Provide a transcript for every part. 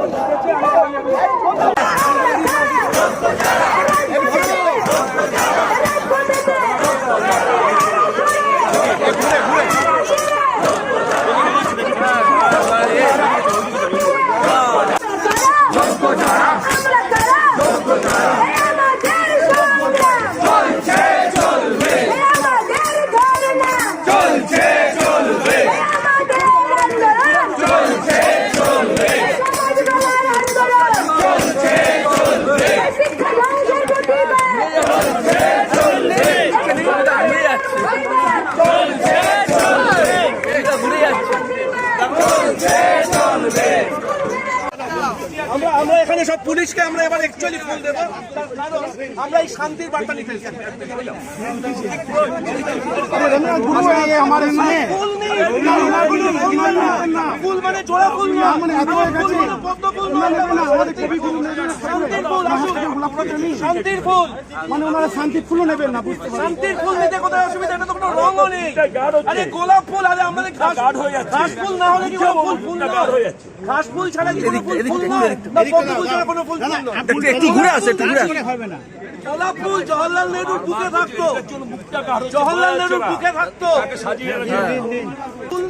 Oh, my God. আমরা এখানে সব পুলিশকে আমরা এবার একচুয়ালি ফোন দেবো। কারণ আমরা এই শান্তির বার্তা নিতে। ফুল মানে জোড়া ফুল না। আমার ফুল মানে পদ্ম ফুল নয়, শান্তির ফুল আসুন। শান্তির ফুল। মানে ওনারা শান্তি ফুলও নেবেন না বুঝতে পারছেন? শান্তির ফুল নিতে কোথায় অসুবিধা? এটা তো কোনো রঙও নেই। আরে গোলাপ ফুল আরে আমাদের ঘাস হয়ে যাচ্ছে। ঘাস ফুল না হলে কি কোনো ফুল ফুল না? হয়ে যাচ্ছে। ঘাস ফুল ছাড়া কি কোনো ফুল ফুল নয়? না পদ্ম ফুল ছাড়া কোনো ফুল ফুল নয়। একটু ঘুরে আসে একটু ঘুরে হবে না। গোলাপ ফুল জওয়াহরলাল নেহরুর বুকে থাকতো। জওয়াহরলাল নেহরুর বুকে থাকতো। ফুল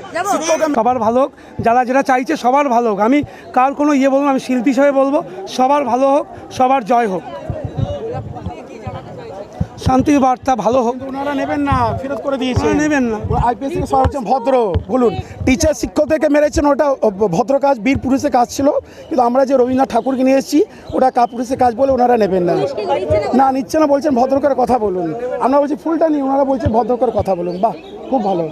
সবার ভালো হোক যারা যেটা চাইছে সবার ভালো হোক। আমি কার কোনো ইয়ে বলব আমি শিল্পী হিসেবে বলব সবার ভালো হোক সবার জয় হোক। শান্তির বার্তা ভালো হোক। ওনারা নেবেন না ফেরত করে দিয়েছে। নেবেন না। আইপিএস থেকে হচ্ছে ভদ্র। বলুন টিচার শিক্ষকদেরকে মেরেছেন ওটা ভদ্র কাজ বীর পুরুষের কাজ ছিল। কিন্তু আমরা যে রবীন্দ্রনাথ ঠাকুরকে নিয়ে এসেছি ওটা কাপুরুষের কাজ বলে ওনারা নেবেন না। না? নিচ্ছে না বলছেন ভদ্রকার কথা বলুন। আমরা বলছি ফুলটা নিই ওনারা বলছেন ভদ্রকার কথা বলুন। বাহ খুব ভালো।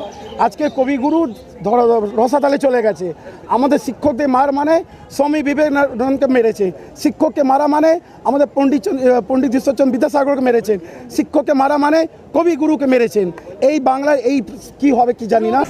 আজকে কবিগুরু ধর রসাতালে চলে গেছে। আমাদের শিক্ষকদের মার মানে স্বামী বিবেকানন্দকে মেরেছে। শিক্ষককে মারা মানে আমাদের পণ্ডিত পণ্ডিত ঈশ্বরচন্দ্র বিদ্যাসাগরকে মেরেছেন। শিক্ষককে মারা মানে কবিগুরুকে মেরেছেন। এই বাংলার এই কি হবে কি জানি না।